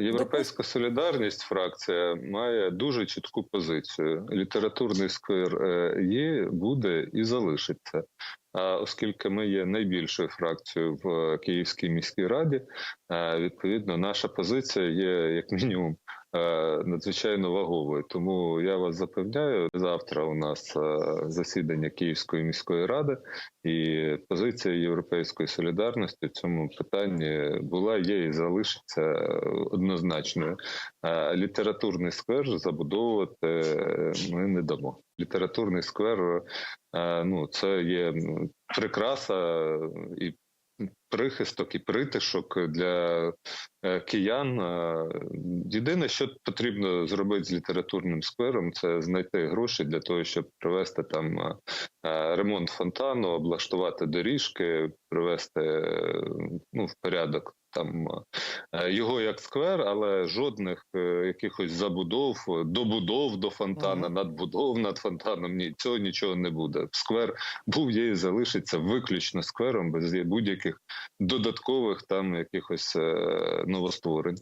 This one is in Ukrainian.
Європейська солідарність фракція має дуже чітку позицію. Літературний сквер е, є, буде і залишиться. А оскільки ми є найбільшою фракцією в Київській міській раді, е, відповідно, наша позиція є як мінімум е, надзвичайно ваговою. Тому я вас запевняю, завтра у нас е, засідання Київської міської ради, і позиція Європейської солідарності в цьому питанні була, є і залишиться однозначною. Е, Літературний сквер забудовувати е, ми не дамо. Літературний сквер е, ну це є прикраса і прихисток і притишок для е, киян. Е, Єдине, що потрібно зробити з літературним сквером, це знайти гроші для того, щоб провести там е, ремонт фонтану, облаштувати доріжки, привести е, ну, в порядок там е, його як сквер, але жодних е, якихось забудов, добудов до фонтана, надбудов над фонтаном. Ні, цього нічого не буде. Сквер був є і залишиться виключно сквером без будь-яких додаткових там якихось е, новостворень.